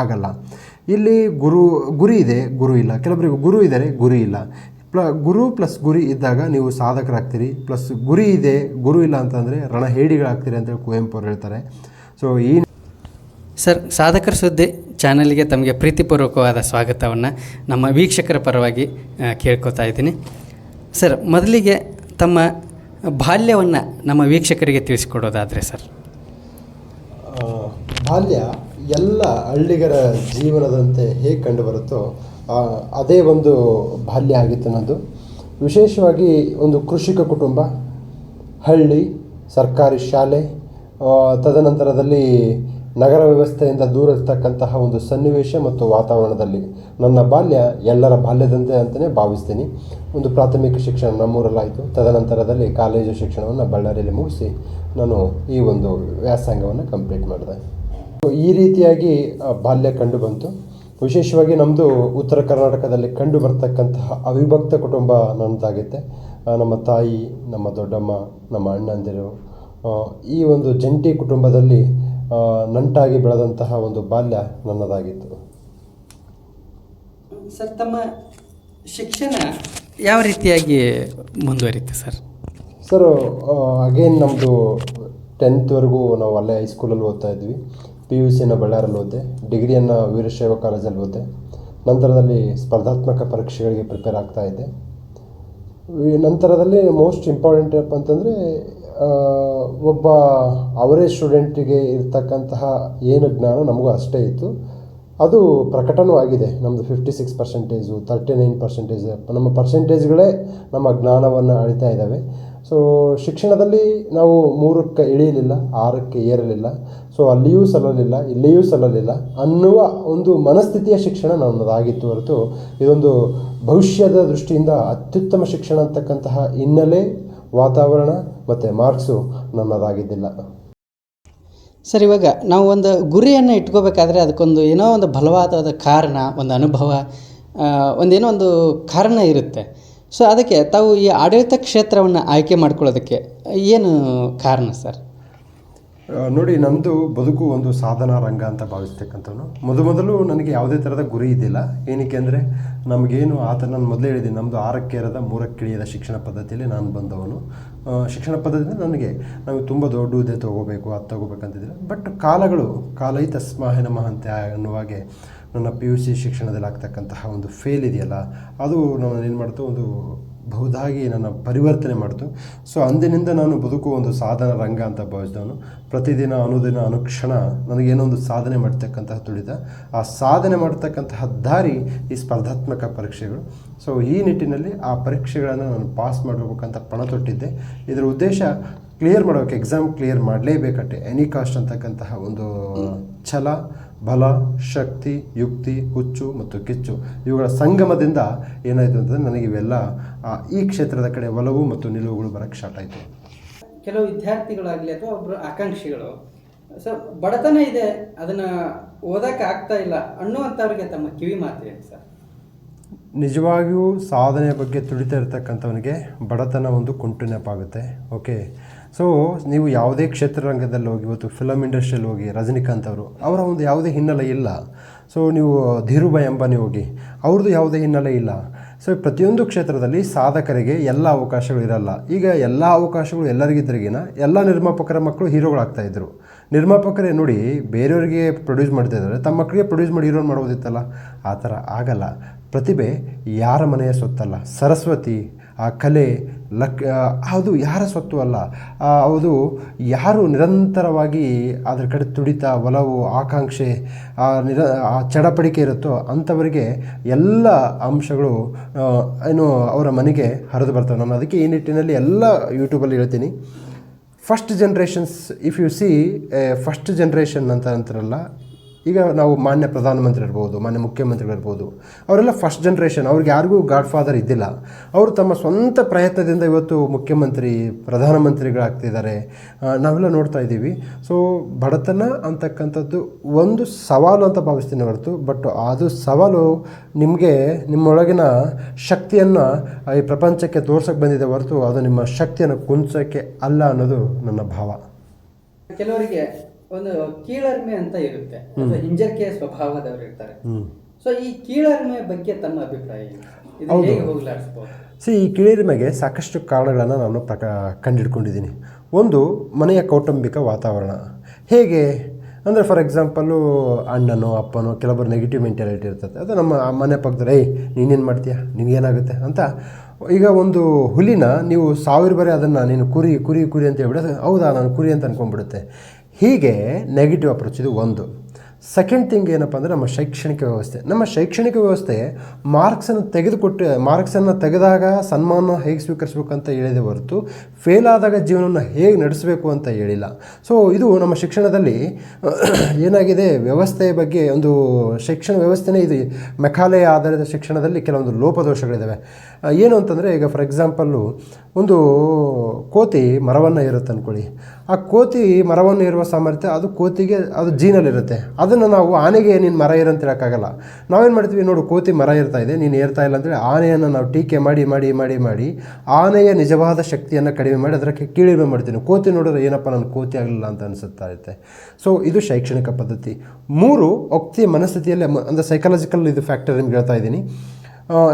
ಆಗಲ್ಲ. ಇಲ್ಲಿ ಗುರು ಗುರಿ ಇದೆ ಗುರು ಇಲ್ಲ. ಕೆಲವರಿಗೆ ಗುರು ಇದ್ದಾರೆ ಗುರಿ ಇಲ್ಲ. ಪ್ಲ ಗುರು ಪ್ಲಸ್ ಗುರಿ ಇದ್ದಾಗ ನೀವು ಸಾಧಕರಾಗ್ತೀರಿ. ಪ್ಲಸ್ ಗುರಿ ಇದೆ ಗುರು ಇಲ್ಲ ಅಂತಂದರೆ ರಣಹೇಡಿಗಳಾಗ್ತೀರಿ ಅಂತೇಳಿ ಕುವೆಂಪು ಅವರು ಹೇಳ್ತಾರೆ. ಸೊ ಈ ಸರ್ ಸಾಧಕರ ಸುದ್ದಿ ಚಾನಲ್ಗೆ ತಮಗೆ ಪ್ರೀತಿಪೂರ್ವಕವಾದ ಸ್ವಾಗತವನ್ನು ನಮ್ಮ ವೀಕ್ಷಕರ ಪರವಾಗಿ ಕೇಳ್ಕೊತಾ ಇದ್ದೀನಿ. ಸರ್ ಮೊದಲಿಗೆ ತಮ್ಮ ಬಾಲ್ಯವನ್ನು ನಮ್ಮ ವೀಕ್ಷಕರಿಗೆ ತಿಳಿಸಿಕೊಡೋದಾದರೆ ಸರ್. ಬಾಲ್ಯ ಎಲ್ಲ ಹಳ್ಳಿಗರ ಜೀವನದಂತೆ ಹೇಗೆ ಕಂಡುಬರುತ್ತೋ ಅದೇ ಒಂದು ಬಾಲ್ಯ ಆಗಿತ್ತು ನನ್ನದು. ವಿಶೇಷವಾಗಿ ಒಂದು ಕೃಷಿಕ ಕುಟುಂಬ, ಹಳ್ಳಿ, ಸರ್ಕಾರಿ ಶಾಲೆ ತದನಂತರದಲ್ಲಿ ನಗರ ವ್ಯವಸ್ಥೆಯಿಂದ ದೂರ ಇರ್ತಕ್ಕಂತಹ ಒಂದು ಸನ್ನಿವೇಶ ಮತ್ತು ವಾತಾವರಣದಲ್ಲಿ ನನ್ನ ಬಾಲ್ಯ ಎಲ್ಲರ ಬಾಲ್ಯದಂತೆ ಅಂತಲೇ ಭಾವಿಸ್ತೀನಿ. ಒಂದು ಪ್ರಾಥಮಿಕ ಶಿಕ್ಷಣ ನಮ್ಮೂರಲ್ಲಾಯಿತು. ತದನಂತರದಲ್ಲಿ ಕಾಲೇಜು ಶಿಕ್ಷಣವನ್ನು ಬಳ್ಳಾರಿಯಲ್ಲಿ ಮುಗಿಸಿ ನಾನು ಈ ಒಂದು ವ್ಯಾಸಂಗವನ್ನು ಕಂಪ್ಲೀಟ್ ಮಾಡಿದೆ. ಈ ರೀತಿಯಾಗಿ ಬಾಲ್ಯ ಕಂಡು ಬಂತು. ವಿಶೇಷವಾಗಿ ನಮ್ಮದು ಉತ್ತರ ಕರ್ನಾಟಕದಲ್ಲಿ ಕಂಡು ಬರ್ತಕ್ಕಂತಹ ಅವಿಭಕ್ತ ಕುಟುಂಬ ನನ್ನದಾಗಿತ್ತೆ ನಮ್ಮ ತಾಯಿ ನಮ್ಮ ದೊಡ್ಡಮ್ಮ ನಮ್ಮ ಅಣ್ಣಂದಿರು ಈ ಒಂದು ಜಂಟಿ ಕುಟುಂಬದಲ್ಲಿ ನಂಟಾಗಿ ಬೆಳೆದಂತಹ ಒಂದು ಬಾಲ್ಯ ನನ್ನದಾಗಿತ್ತು. ಸರ್ ತಮ್ಮ ಶಿಕ್ಷಣ ಯಾವ ರೀತಿಯಾಗಿ ಮುಂದುವರಿತು ಸರ್? ಸರ್ ಅಗೇನ್ ನಮ್ಮದು ಟೆಂತ್ವರೆಗೂ ನಾವು ಅಲ್ಲೇ ಹೈಸ್ಕೂಲಲ್ಲಿ ಓದ್ತಾ ಇದ್ವಿ. ಪಿ ಯು ಸಿಯನ್ನು ಬಳ್ಳಾರಲ್ಲಿ ಓದಿದೆ ಡಿಗ್ರಿಯನ್ನು ವೀರಶೈವ ಕಾಲೇಜಲ್ಲಿ ಓದಿದೆ. ನಂತರದಲ್ಲಿ ಸ್ಪರ್ಧಾತ್ಮಕ ಪರೀಕ್ಷೆಗಳಿಗೆ ಪ್ರಿಪೇರ್ ಆಗ್ತಾ ಇದ್ದೆ. ನಂತರದಲ್ಲಿ ಮೋಸ್ಟ್ ಇಂಪಾರ್ಟೆಂಟ್ ಏನಪ್ಪ ಅಂತಂದರೆ ಒಬ್ಬ ಅವರೇಜ್ ಸ್ಟೂಡೆಂಟಿಗೆ ಇರತಕ್ಕಂತಹ ಏನು ಜ್ಞಾನ ನಮಗೂ ಅಷ್ಟೇ ಇತ್ತು. ಅದು ಪ್ರಕಟನೂ ಆಗಿದೆ. ನಮ್ಮದು fifty six percentage thirty nine percentage ನಮ್ಮ ಪರ್ಸೆಂಟೇಜ್ಗಳೇ ನಮ್ಮ ಜ್ಞಾನವನ್ನು ಅಳಿತಾ ಇದ್ದಾವೆ. ಸೊ ಶಿಕ್ಷಣದಲ್ಲಿ ನಾವು ಮೂರಕ್ಕೆ ಇಳಿಯಲಿಲ್ಲ, ಆರಕ್ಕೆ ಏರಲಿಲ್ಲ. ಸೊ ಅಲ್ಲಿಯೂ ಸಲ್ಲಲಿಲ್ಲ, ಇಲ್ಲಿಯೂ ಸಲ್ಲಲಿಲ್ಲ ಅನ್ನುವ ಒಂದು ಮನಸ್ಥಿತಿಯ ಶಿಕ್ಷಣ ನನ್ನದಾಗಿತ್ತು ಹೊರತು ಇದೊಂದು ಭವಿಷ್ಯದ ದೃಷ್ಟಿಯಿಂದ ಅತ್ಯುತ್ತಮ ಶಿಕ್ಷಣ ಅಂತಕ್ಕಂತಹ ಹಿನ್ನೆಲೆ ವಾತಾವರಣ ಮತ್ತು ಮಾರ್ಕ್ಸು ನನ್ನದಾಗಿದ್ದಿಲ್ಲ ಸರ್, ಇವಾಗ ನಾವು ಒಂದು ಗುರಿಯನ್ನು ಇಟ್ಕೋಬೇಕಾದ್ರೆ ಅದಕ್ಕೊಂದು ಏನೋ ಒಂದು ಬಲವಾದ ಕಾರಣ, ಒಂದು ಅನುಭವ ಒಂದೇನೋ ಒಂದು ಕಾರಣ ಇರುತ್ತೆ. ಸೊ ಅದಕ್ಕೆ ತಾವು ಈ ಆಡಳಿತ ಕ್ಷೇತ್ರವನ್ನು ಆಯ್ಕೆ ಮಾಡ್ಕೊಳ್ಳೋದಕ್ಕೆ ಏನು ಕಾರಣ ಸರ್? ನೋಡಿ ನಮ್ಮದು ಬದುಕು ಒಂದು ಸಾಧನಾ ರಂಗ ಅಂತ ಭಾವಿಸ್ತಕ್ಕಂಥವ್ನು. ಮೊದಲು ಮೊದಲು ನನಗೆ ಯಾವುದೇ ಥರದ ಗುರಿ ಇದ್ದಿಲ್ಲ. ಏನಕ್ಕೆ ಅಂದರೆ, ನಮಗೇನು ಆತ ನಾನು ಮೊದಲೇ ಹೇಳಿದ್ದೀನಿ ನಮ್ಮದು ಆರಕ್ಕೇರದ ಮೂರಕ್ಕಿಳಿಯದ ಶಿಕ್ಷಣ ಪದ್ಧತಿಯಲ್ಲಿ ನಾನು ಬಂದವನು. ಶಿಕ್ಷಣ ಪದ್ಧತಿಯಿಂದ ನನಗೆ, ನಮಗೆ ತುಂಬ ದೊಡ್ಡ ಹುದ್ದೆ ತೊಗೋಬೇಕು, ಅದು ತೊಗೋಬೇಕಂತಿದ್ದಿಲ್ಲ. ಬಟ್ ಕಾಲಗಳು ಕಾಲೈ ತಸ್ಮಾಹೆ ನಮಃ ಅಂತ ಅನ್ನುವ ಹಾಗೆ ನನ್ನ ಪಿ ಯು ಸಿ ಶಿಕ್ಷಣದಲ್ಲಿ ಆಗ್ತಕ್ಕಂತಹ ಒಂದು ಫೇಲ್ ಇದೆಯಲ್ಲ, ಅದು ನಾನು ಏನು ಮಾಡ್ತು, ಒಂದು ಬಹುದಾಗಿ ನನ್ನ ಪರಿವರ್ತನೆ ಮಾಡ್ತು. ಸೊ ಅಂದಿನಿಂದ ನಾನು ಬದುಕುವ ಒಂದು ಸಾಧನ ರಂಗ ಅಂತ ಭಾವಿಸಿದವನು. ಪ್ರತಿದಿನ, ಅನುದಿನ, ಅನುಕ್ಷಣ ನನಗೇನೋ ಒಂದು ಸಾಧನೆ ಮಾಡ್ತಕ್ಕಂತಹ ತುಳಿತ. ಆ ಸಾಧನೆ ಮಾಡ್ತಕ್ಕಂತಹ ದಾರಿ ಈ ಸ್ಪರ್ಧಾತ್ಮಕ ಪರೀಕ್ಷೆಗಳು. ಸೊ ಈ ನಿಟ್ಟಿನಲ್ಲಿ ಆ ಪರೀಕ್ಷೆಗಳನ್ನು ನಾನು ಪಾಸ್ ಮಾಡಬೇಕಂತ ಪಣ ತೊಟ್ಟಿದ್ದೆ. ಇದರ ಉದ್ದೇಶ ಕ್ಲಿಯರ್ ಮಾಡಬೇಕು ಎಕ್ಸಾಮ್ ಕ್ಲಿಯರ್ ಮಾಡಲೇಬೇಕಟ್ಟೆ ಎನಿ ಕಾಸ್ಟ್ ಅಂತಕ್ಕಂತಹ ಒಂದು ಛಲ ಬಲ ಶಕ್ತಿ ಯುಕ್ತಿ ಹುಚ್ಚು ಮತ್ತು ಕಿಚ್ಚು ಇವುಗಳ ಸಂಗಮದಿಂದ ಏನಾಯಿತು ಅಂತಂದರೆ ನನಗೆ ಇವೆಲ್ಲ ಈ ಕ್ಷೇತ್ರದ ಕಡೆ ಒಲವು ಮತ್ತು ನಿಲುವುಗಳು ಬರೋಕ್ಕೆ ಸ್ಟಾರ್ಟ್ ಆಯಿತು. ಕೆಲವು ವಿದ್ಯಾರ್ಥಿಗಳಾಗಲಿ ಅಥವಾ ಒಬ್ಬರು ಆಕಾಂಕ್ಷಿಗಳು ಸರ್ ಬಡತನ ಇದೆ ಅದನ್ನು ಓದಕ್ಕೆ ಆಗ್ತಾ ಇಲ್ಲ ಅನ್ನುವಂಥವ್ರಿಗೆ ತಮ್ಮ ಕಿವಿ ಮಾತು ಸರ್. ನಿಜವಾಗಿಯೂ ಸಾಧನೆಯ ಬಗ್ಗೆ ತುಳಿತಾ ಇರ್ತಕ್ಕಂಥವನಿಗೆ ಬಡತನ ಒಂದು ಕುಂಟು ನೆನಪಾಗುತ್ತೆ ಓಕೆ? ಸೊ ನೀವು ಯಾವುದೇ ಕ್ಷೇತ್ರರಂಗದಲ್ಲಿ ಹೋಗಿ, ಇವತ್ತು ಫಿಲಮ್ ಇಂಡಸ್ಟ್ರಿಯಲ್ಲಿ ಹೋಗಿ, ರಜನಿಕಾಂತ್ ಅವರು, ಅವರ ಒಂದು ಯಾವುದೇ ಹಿನ್ನೆಲೆ ಇಲ್ಲ. ಸೊ ನೀವು ಧೀರುಭಾಯ್ ಅಂಬಾನಿ ಹೋಗಿ ಅವ್ರದ್ದು ಯಾವುದೇ ಹಿನ್ನೆಲೆ ಇಲ್ಲ. ಸೊ ಪ್ರತಿಯೊಂದು ಕ್ಷೇತ್ರದಲ್ಲಿ ಸಾಧಕರಿಗೆ ಎಲ್ಲ ಅವಕಾಶಗಳು ಇರಲ್ಲ. ಈಗ ಎಲ್ಲ ಅವಕಾಶಗಳು ಎಲ್ಲರಿಗಿದ್ರಿಗಿನ ಎಲ್ಲ ನಿರ್ಮಾಪಕರ ಮಕ್ಕಳು ಹೀರೋಗಳಾಗ್ತಾಯಿದ್ರು ನಿರ್ಮಾಪಕರೇ ನೋಡಿ, ಬೇರೆಯವರಿಗೆ ಪ್ರೊಡ್ಯೂಸ್ ಮಾಡ್ತಾ ಇದ್ದಾರೆ. ತಮ್ಮ ಮಕ್ಕಳಿಗೆ ಪ್ರೊಡ್ಯೂಸ್ ಮಾಡಿ ಹೀರೋನ್ ಮಾಡೋದಿತ್ತಲ್ಲ. ಆ ಥರ ಆಗಲ್ಲ. ಪ್ರತಿಭೆ ಯಾರ ಮನೆಯ ಸೊತ್ತಲ್ಲ. ಸರಸ್ವತಿ ಆ ಕಲೆ ಲಕ್ ಅದು ಯಾರ ಸ್ವತ್ತು ಅಲ್ಲ. ಅದು ಯಾರು ನಿರಂತರವಾಗಿ ಅದರ ಕಡೆ ತುಡಿತ, ಒಲವು, ಆಕಾಂಕ್ಷೆ, ಆ, ನಿರ, ಆ ಚಡಪಡಿಕೆ ಇರುತ್ತೋ ಅಂಥವರಿಗೆ ಎಲ್ಲ ಅಂಶಗಳು ಏನು ಅವರ ಮನೆಗೆ ಹರಿದು ಬರ್ತವೆ. ನಾನು ಅದಕ್ಕೆ ಈ ನಿಟ್ಟಿನಲ್ಲಿ ಎಲ್ಲ ಯೂಟ್ಯೂಬಲ್ಲಿ ಹೇಳ್ತೀನಿ. First generations if you see first generation ಅಂತ ಅಂತಾರಲ್ಲ ಈಗ ನಾವು ಮಾನ್ಯ ಪ್ರಧಾನಮಂತ್ರಿ ಇರ್ಬೋದು ಮಾನ್ಯ ಮುಖ್ಯಮಂತ್ರಿಗಳಿರ್ಬೋದು, ಅವರೆಲ್ಲ ಫಸ್ಟ್ ಜನ್ರೇಷನ್ ಅವ್ರಿಗೆ ಯಾರಿಗೂ ಗಾಡ್ ಫಾದರ್ ಇದ್ದಿಲ್ಲ. ಅವರು ತಮ್ಮ ಸ್ವಂತ ಪ್ರಯತ್ನದಿಂದ ಇವತ್ತು ಮುಖ್ಯಮಂತ್ರಿ, ಪ್ರಧಾನಮಂತ್ರಿಗಳಾಗ್ತಿದ್ದಾರೆ. ನಾವೆಲ್ಲ ನೋಡ್ತಾ ಇದ್ದೀವಿ. ಸೊ ಬಡತನ ಅಂತಕ್ಕಂಥದ್ದು ಒಂದು ಸವಾಲು ಅಂತ ಭಾವಿಸ್ತೀನಿ ಹೊರತು ಬಟ್ ಅದು ಸವಾಲು ನಿಮಗೆ, ನಿಮ್ಮೊಳಗಿನ ಶಕ್ತಿಯನ್ನು ಈ ಪ್ರಪಂಚಕ್ಕೆ ತೋರ್ಸೋಕ್ಕೆ ಬಂದಿದೆ ಹೊರತು ಅದು ನಿಮ್ಮ ಶಕ್ತಿಯನ್ನು ಕುಂಚೋಕ್ಕೆ ಅಲ್ಲ ಅನ್ನೋದು ನನ್ನ ಭಾವ. ಕೆಲವರಿಗೆ ಒಂದು ಕೀಳರಿಮೆ ಅಂತ ಇರುತ್ತೆ. ಹಿಂಜರಿಕೆ ಸ್ವಭಾವದವರು ಇರ್ತಾರೆ. ಸೊ ಈ ಕೀಳರಿಮೆ ಬಗ್ಗೆ ತಮ್ಮ ಅಭಿಪ್ರಾಯ ಹೌದು. ಸಿ ಈ ಕೀಳರಿಮೆಗೆ ಸಾಕಷ್ಟು ಕಾರಣಗಳನ್ನು ನಾನು ಪ್ರಕ ಕಂಡಿಡ್ಕೊಂಡಿದ್ದೀನಿ. ಒಂದು ಮನೆಯ ಕೌಟುಂಬಿಕ ವಾತಾವರಣ. ಹೇಗೆ? ಅಂದರೆ ಫಾರ್ ಎಕ್ಸಾಂಪಲ್ಲು ಅಣ್ಣನೋ ಅಪ್ಪನೋ ಕೆಲವರು ನೆಗೆಟಿವ್ ಮೆಂಟಾಲಿಟಿ ಇರ್ತದೆ. ಅದು ನಮ್ಮ ಮನೆ ಪಕ್ಕದಲ್ಲಿ ಏಯ್ ನೀನೇನು ಮಾಡ್ತೀಯ? ನಿನಗೇನಾಗುತ್ತೆ? ಅಂತ. ಈಗ ಒಂದು ಹುಲಿನ ನೀವು ಸಾವಿರ ಬಾರಿ ಅದನ್ನು ನೀನು ಕುರಿ ಕುರಿ ಕುರಿ ಅಂತ ಹೇಳ್ಬಿಟ್ಟು ಹೌದಾ ನಾನು ಕುರಿ ಅಂತ ಅನ್ಕೊಂಡ್ಬಿಡುತ್ತೆ. ಹೀಗೆ ನೆಗೆಟಿವ್ ಅಪ್ರೋಚ್ ಇದು ಒಂದು. ಸೆಕೆಂಡ್ ಥಿಂಗ್ ಏನಪ್ಪ ಅಂದರೆ ನಮ್ಮ ಶೈಕ್ಷಣಿಕ ವ್ಯವಸ್ಥೆ. ನಮ್ಮ ಶೈಕ್ಷಣಿಕ ವ್ಯವಸ್ಥೆ ಮಾರ್ಕ್ಸನ್ನು ತೆಗೆದುಕೊಟ್ಟು, ಮಾರ್ಕ್ಸನ್ನು ತೆಗೆದಾಗ ಸನ್ಮಾನ ಹೇಗೆ ಸ್ವೀಕರಿಸಬೇಕು ಅಂತ ಹೇಳಿದೆ ಹೊರತು ಫೇಲ್ ಆದಾಗ ಜೀವನವನ್ನು ಹೇಗೆ ನಡೆಸಬೇಕು ಅಂತ ಹೇಳಿಲ್ಲ. ಸೊ ಇದು ನಮ್ಮ ಶಿಕ್ಷಣದಲ್ಲಿ ಏನಾಗಿದೆ, ವ್ಯವಸ್ಥೆಯ ಬಗ್ಗೆ ಒಂದು ಶಿಕ್ಷಣ ವ್ಯವಸ್ಥೆನೇ ಇದು ಮೆಖಾಲೆ ಆಧಾರಿತ ಶಿಕ್ಷಣದಲ್ಲಿ ಕೆಲವೊಂದು ಲೋಪದೋಷಗಳಿದ್ದಾವೆ ಏನು ಅಂತಂದರೆ ಈಗ ಫಾರ್ ಎಕ್ಸಾಂಪಲ್ಲು ಒಂದು ಕೋತಿ ಮರವನ್ನು ಇರುತ್ತೆ ಅಂದ್ಕೊಳ್ಳಿ ಆ ಕೋತಿ ಮರವನ್ನು ಇರುವ ಸಾಮರ್ಥ್ಯ ಅದು ಕೋತಿಗೆ, ಅದು ಜೀನಲ್ಲಿರುತ್ತೆ. ಅದನ್ನು ನಾವು ಆನೆಗೆ ನೀನು ಮರ ಇರಂತ ಹೇಳೋಕ್ಕಾಗಲ್ಲ. ನಾವೇನು ಮಾಡ್ತೀವಿ? ನೋಡು, ಕೋತಿ ಮರ ಇರ್ತಾ ಇದೆ, ನೀನು ಏರ್ತಾ ಇಲ್ಲ ಅಂದರೆ ಆನೆಯನ್ನು ನಾವು ಟೀಕೆ ಮಾಡಿ ಮಾಡಿ ಮಾಡಿ ಮಾಡಿ ಆನೆಯ ನಿಜವಾದ ಶಕ್ತಿಯನ್ನು ಕಡಿಮೆ ಮಾಡಿ ಅದಕ್ಕೆ ಕೀಳಿಮೆ ಮಾಡ್ತೀನಿ. ಕೋತಿ ನೋಡಿದ್ರೆ ಏನಪ್ಪ ನಾನು ಕೋತಿ ಆಗಲಿಲ್ಲ ಅಂತ ಅನಿಸುತ್ತಾ ಇರುತ್ತೆ. ಸೊ ಇದು ಶೈಕ್ಷಣಿಕ ಪದ್ಧತಿ. ಮೂರು ಒಕ್ತಿಯ ಮನಸ್ಥಿತಿಯಲ್ಲಿ ಅಂದರೆ ಸೈಕಾಲಜಿಕಲ್ ಇದು ಫ್ಯಾಕ್ಟರ್ ನಿಮ್ಗೆ ಹೇಳ್ತಾ ಇದ್ದೀನಿ.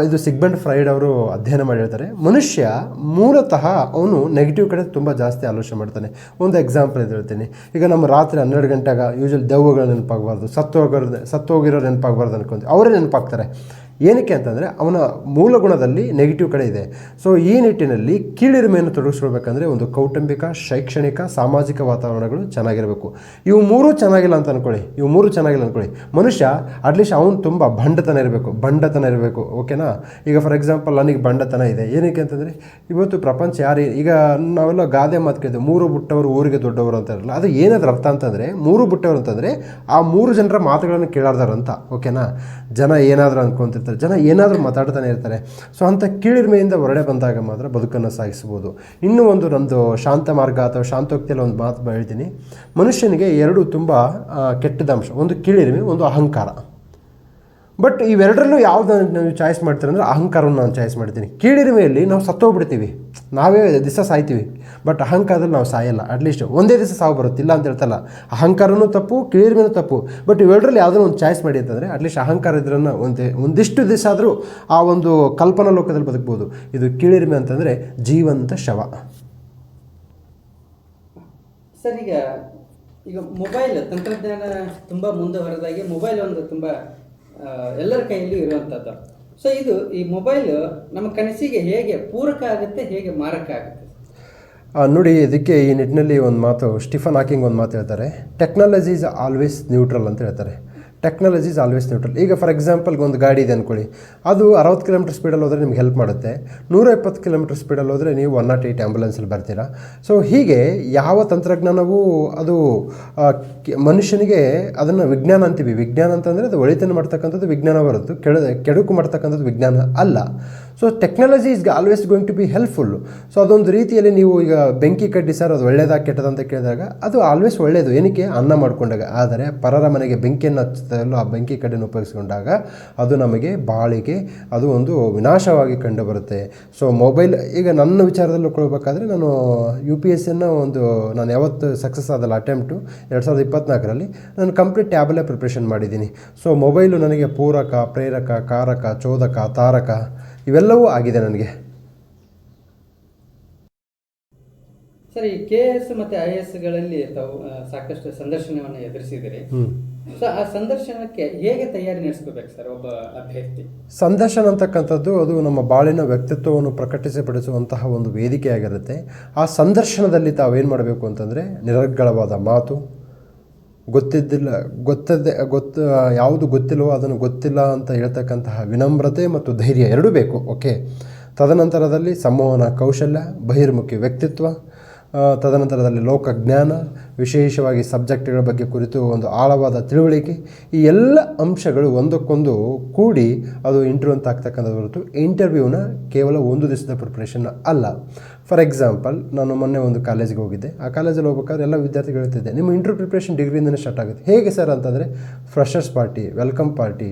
ಇದು ಸಿಗ್ಮೆಂಟ್ ಫ್ರೈಡ್ ಅವರು ಅಧ್ಯಯನ ಮಾಡಿ ಹೇಳ್ತಾರೆ ಮನುಷ್ಯ ಮೂಲತಃ ಅವನು ನೆಗೆಟಿವ್ ಕಡೆ ತುಂಬ ಜಾಸ್ತಿ ಆಲೋಚನೆ ಮಾಡ್ತಾನೆ. ಒಂದು ಎಕ್ಸಾಂಪಲ್ ಇದು ಹೇಳ್ತೀನಿ. ಈಗ ನಮ್ಮ ರಾತ್ರಿ ಹನ್ನೆರಡು ಗಂಟೆಗೆ ಯೂಶಲ್ ದೆವ್ವಗಳು ನೆನಪಾಗಬಾರ್ದು, ಸತ್ತೋಗೋರು ಸತ್ತೋಗಿರೋ ನೆನಪಾಗಬಾರ್ದು ಅನ್ಕೊಂತೀವಿ. ಅವರೇ ನೆನಪಾಗ್ತಾರೆ. ಏನಕ್ಕೆ ಅಂತಂದರೆ ಅವನ ಮೂಲ ಗುಣದಲ್ಲಿ ನೆಗೆಟಿವ್ ಕಡೆ ಇದೆ. ಸೊ ಈ ನಿಟ್ಟಿನಲ್ಲಿ ಕೀಳಿರಿಮೆಯನ್ನು ತೊಡಗಿಸ್ಕೊಳ್ಬೇಕಂದ್ರೆ ಒಂದು ಕೌಟುಂಬಿಕ, ಶೈಕ್ಷಣಿಕ, ಸಾಮಾಜಿಕ ವಾತಾವರಣಗಳು ಚೆನ್ನಾಗಿರಬೇಕು. ಇವು ಮೂರೂ ಚೆನ್ನಾಗಿಲ್ಲ ಅಂತ ಅಂದ್ಕೊಳ್ಳಿ ಇವು ಮೂರು ಚೆನ್ನಾಗಿಲ್ಲ ಅಂದ್ಕೊಳ್ಳಿ ಮನುಷ್ಯ ಅಟ್ಲೀಸ್ಟ್ ಅವನು ತುಂಬ ಬಂಡತನ ಇರಬೇಕು. ಬಂಡತನ ಇರಬೇಕು. ಓಕೆನಾ ಈಗ ಫಾರ್ ಎಕ್ಸಾಂಪಲ್ ನನಗೆ ಬಂಡತನ ಇದೆ. ಏನಕ್ಕೆ ಅಂತಂದರೆ ಇವತ್ತು ಪ್ರಪಂಚ ಯಾರು ಈಗ ನಾವೆಲ್ಲ ಗಾದೆ ಮಾತು ಕೇಳಿದ್ವಿ ಮೂರು ಬುಟ್ಟವರು ಊರಿಗೆ ದೊಡ್ಡವರು ಅಂತ ಇರಲ್ಲ. ಅದು ಏನಾದ್ರ ಅರ್ಥ ಅಂತಂದರೆ ಮೂರು ಬುಟ್ಟವರು ಅಂತಂದರೆ ಆ ಮೂರು ಜನರ ಮಾತುಗಳನ್ನು ಕೇಳಾರ್ದಾರಂತ. ಓಕೆನಾ ಜನ ಏನಾದರೂ ಅನ್ಕೊಂತಿರ್ತಾರೆ ಜನ ಏನಾದರೂ ಮಾತಾಡ್ತಾನೆ ಇರ್ತಾರೆ. ಸೊ ಅಂಥ ಕೀಳಿರ್ಮೆಯಿಂದ ಹೊರಡೆ ಬಂದಾಗ ಮಾತ್ರ ಬದುಕನ್ನು ಸಾಗಿಸ್ಬೋದು. ಇನ್ನೂ ಒಂದು ನಂದು ಶಾಂತ ಮಾರ್ಗ ಅಥವಾ ಶಾಂತೋಕ್ತಿಯಲ್ಲಿ ಒಂದು ಮಾತು ಹೇಳ್ತೀನಿ. ಮನುಷ್ಯನಿಗೆ ಎರಡು ತುಂಬ ಕೆಟ್ಟದಂಶ ಒಂದು ಕೀಳಿರಿಮೆ, ಒಂದು ಅಹಂಕಾರ. ಬಟ್ ಇವೆರಡರಲ್ಲೂ ಯಾವ್ದು ನೀವು ಚಾಯ್ಸ್ ಮಾಡ್ತೀರ ಅಂದರೆ ಅಹಂಕಾರವನ್ನು ನಾನು ಚಾಯ್ಸ್ ಮಾಡ್ತೀನಿ. ಕೀಳಿರಿಮೆಯಲ್ಲಿ ನಾವು ಸತ್ತೋಗ್ಬಿಡ್ತೀವಿ. ನಾವೇ ದಿವಸ ಸಾಯ್ತೀವಿ. ಬಟ್ ಅಹಂಕಾರದಲ್ಲಿ ನಾವು ಸಾಯಲ್ಲ. ಅಟ್ಲೀಸ್ಟ್ ಒಂದೇ ದಿವಸ ಸಾವು ಬರುತ್ತೆ. ಇಲ್ಲ ಅಂತ ಹೇಳ್ತಲ್ಲ. ಅಹಂಕಾರನೂ ತಪ್ಪು ಕೀಳಿರಿಮೆನೂ ತಪ್ಪು. ಬಟ್ ಇವೆರಡರಲ್ಲಿ ಯಾವುದೋ ಒಂದು ಚಾಯ್ಸ್ ಮಾಡಿ ಅಂತಂದರೆ ಅಟ್ಲೀಸ್ಟ್ ಅಹಂಕಾರ ಇದ್ರನ್ನ ಒಂದೇ, ಒಂದಿಷ್ಟು ದಿವಸ ಆದರೂ ಆ ಒಂದು ಕಲ್ಪನಾ ಲೋಕದಲ್ಲಿ ಬದುಕ್ಬೋದು. ಇದು ಕೀಳಿರಿಮೆ ಅಂತಂದರೆ ಜೀವಂತ ಶವ. ಸರ್, ಈಗ ಈಗ ಮೊಬೈಲ್ ತಂತ್ರಜ್ಞಾನ ತುಂಬ ಮುಂದುವರೆದಾಗಿ ಮೊಬೈಲ್ ಒಂದು ತುಂಬ ಎಲ್ಲರ ಕೈಯಲ್ಲಿ ಇರುವಂಥದ್ದು ಸೊ ಇದು ಈ ಮೊಬೈಲ್ ನಮ್ಮ ಕನಸಿಗೆ ಹೇಗೆ ಪೂರಕ ಆಗುತ್ತೆ, ಹೇಗೆ ಮಾರಕ ಆಗುತ್ತೆ? ನೋಡಿ, ಇದಕ್ಕೆ ಈ ನಿಟ್ಟಿನಲ್ಲಿ ಒಂದು ಮಾತು, ಸ್ಟಿಫನ್ ಹಾಕಿಂಗ್ ಒಂದು ಮಾತು ಹೇಳ್ತಾರೆ. ಟೆಕ್ನಾಲಜಿ ಇಸ್ ಆಲ್ವೇಸ್ ನ್ಯೂಟ್ರಲ್ ಅಂತ ಹೇಳ್ತಾರೆ. ಟೆಕ್ನಾಲಜಿ ಇಸ್ ಆಲ್ವೇಸ್ ನ್ಯೂಟ್ರಲ್ ಈಗ ಫಾರ್ ಎಕ್ಸಾಂಪಲ್ಗೆ ಒಂದು ಗಾಡಿ ಇದೆ ಅಂದ್ಕೊಳ್ಳಿ ಅದು ಅರವತ್ತು ಕಿಲೋಮೀಟರ್ ಸ್ಪೀಡಲ್ಲಿ ಹೋದರೆ ನಿಮ್ಗೆ ಹೆಲ್ಪ್ ಮಾಡುತ್ತೆ. ನೂರ ಇಪ್ಪತ್ತು ಕಿಲೋಮೀಟರ್ ಸ್ಪೀಡಲ್ಲಿ ಹೋದರೆ ನೀವು ಒನ್ ನಾಟ್ ಏಯ್ಟ್ ಆ್ಯಂಬುಲೆನ್ಸಲ್ಲಿ ಬರ್ತೀರಾ. ಸೊ ಹೀಗೆ ಯಾವ ತಂತ್ರಜ್ಞಾನವೂ ಅದು ಮನುಷ್ಯನಿಗೆ ಅದನ್ನು ವಿಜ್ಞಾನ ಅಂತೀವಿ. ವಿಜ್ಞಾನ ಅಂತಂದರೆ ಅದು ಒಳಿತನ ಮಾಡ್ತಕ್ಕಂಥದ್ದು ವಿಜ್ಞಾನ ಬರುತ್ತೆ ಕೆಡ ಕೆಡುಕು ಮಾಡ್ತಕ್ಕಂಥದ್ದು ವಿಜ್ಞಾನ ಅಲ್ಲ. So technology is always going to be helpful so ಅದೊಂದು ರೀತಿಯಲ್ಲಿ ನೀವು ಈಗ ಬೆಂಕಿ ಕಡ್ಡಿ ಸರ್, ಅದು ಒಳ್ಳೇದಾ ಕೆಟ್ಟದಂತ ಕೇಳಿದಾಗ ಅದು ಆಲ್ವೇಸ್ ಒಳ್ಳೆಯದು ಏನಕ್ಕೆ? ಅನ್ನ ಮಾಡಿಕೊಂಡಾಗ. ಆದರೆ ಪರರ ಮನೆಗೆ ಬೆಂಕಿಯನ್ನು ಹಚ್ಚಲು ಆ ಬೆಂಕಿ ಕಡ್ಡಿಯನ್ನು ಉಪಯೋಗಿಸಿಕೊಂಡಾಗ ಅದು ನಮಗೆ ಬಾಳಿಗೆ ಅದು ಒಂದು ವಿನಾಶವಾಗಿ ಕಂಡು ಬರುತ್ತೆ ಸೊ ಮೊಬೈಲ್ ಈಗ ನನ್ನ ವಿಚಾರದಲ್ಲಿ ಕೊಡಬೇಕಾದ್ರೆ ನಾನು ಯು ಪಿ ಎಸ್ ಸಿಯನ್ನು ಒಂದು, ನಾನು ಯಾವತ್ತು ಸಕ್ಸಸ್ ಆದಲ್ಲ ಅಟೆಂಪ್ಟು ಎರಡು ಸಾವಿರದ ಇಪ್ಪತ್ತ್ನಾಲ್ಕರಲ್ಲಿ ನಾನು ಕಂಪ್ಲೀಟ್ ಟ್ಯಾಬಲ್ಲೇ ಪ್ರಿಪ್ರೇಷನ್ ಮಾಡಿದ್ದೀನಿ. ಸೊ ಮೊಬೈಲು ನನಗೆ ಪೂರಕ, ಪ್ರೇರಕ, ಕಾರಕ, ಚೋದಕ, ತಾರಕ ಇವೆಲ್ಲವೂ ಆಗಿದೆ ನನಗೆ. ಸರ್ ಈ ಕೆ ಎಸ್ ಮತ್ತು ಐ ಎಸ್ಗಳಲ್ಲಿ ತಾವು ಸಾಕಷ್ಟು ಸಂದರ್ಶನವನ್ನು ಎದುರಿಸಿದಿರಿ ಸೊ ಆ ಸಂದರ್ಶನಕ್ಕೆ ಹೇಗೆ ತಯಾರಿ ನಡೆಸ್ಕೋಬೇಕು ಸರ್ ಒಬ್ಬ ಅಭ್ಯರ್ಥಿ? ಸಂದರ್ಶನ ಅಂತಕ್ಕಂಥದ್ದು ಅದು ನಮ್ಮ ಬಾಳಿನ ವ್ಯಕ್ತಿತ್ವವನ್ನು ಪ್ರಕಟಿಸಪಡಿಸುವಂತಹ ಒಂದು ವೇದಿಕೆಯಾಗಿರುತ್ತೆ. ಆ ಸಂದರ್ಶನದಲ್ಲಿ ತಾವೇನು ಮಾಡಬೇಕು ಅಂತಂದರೆ ನಿರರ್ಗಳವಾದ ಮಾತು ಗೊತ್ತಿದ್ದಿಲ್ಲ ಗೊತ್ತದೆ ಗೊತ್ತು, ಯಾವುದು ಗೊತ್ತಿಲ್ಲವೋ ಅದನ್ನು ಗೊತ್ತಿಲ್ಲ ಅಂತ ಹೇಳ್ತಕ್ಕಂತಹ ವಿನಮ್ರತೆ ಮತ್ತು ಧೈರ್ಯ ಎರಡೂ ಬೇಕು, ಓಕೆ? ತದನಂತರದಲ್ಲಿ ಸಂವಹನ, ಕೌಶಲ್ಯ, ಬಹಿರ್ಮುಖಿ ವ್ಯಕ್ತಿತ್ವ ತದನಂತರದಲ್ಲಿ ಲೋಕಜ್ಞಾನ, ವಿಶೇಷವಾಗಿ ಸಬ್ಜೆಕ್ಟ್ಗಳ ಬಗ್ಗೆ ಕುರಿತು ಒಂದು ಆಳವಾದ ತಿಳುವಳಿಕೆ, ಈ ಎಲ್ಲ ಅಂಶಗಳು ಒಂದಕ್ಕೊಂದು ಕೂಡಿ ಅದು ಇಂಟರ್ವ್ಯೂ ಅಂತ ಆಗ್ತಕ್ಕಂಥದ್ದು ಹೊರತು ಇಂಟರ್ವ್ಯೂನ ಕೇವಲ ಒಂದು ದಿವಸದ ಪ್ರಿಪ್ರೇಷನ್ ಅಲ್ಲ. ಫಾರ್ ಎಕ್ಸಾಂಪಲ್ ನಾನು ಮೊನ್ನೆ ಒಂದು ಕಾಲೇಜಿಗೆ ಹೋಗಿದ್ದೆ. ಆ ಕಾಲೇಜಲ್ಲಿ ಹೋಗ್ಬೇಕಾದ್ರೆ ಎಲ್ಲ ವಿದ್ಯಾರ್ಥಿಗಳು ಹೇಳ್ತಿದ್ದೆ, ನಿಮ್ಮ ಇಂಟರ್ವ್ಯೂ ಪ್ರಿಪ್ರೇಷನ್ ಡಿಗ್ರಿಯಿಂದನೇ ಸ್ಟಾರ್ಟ್ ಆಗುತ್ತೆ. ಹೇಗೆ ಸರ್ ಅಂತಂದರೆ freshers party welcome party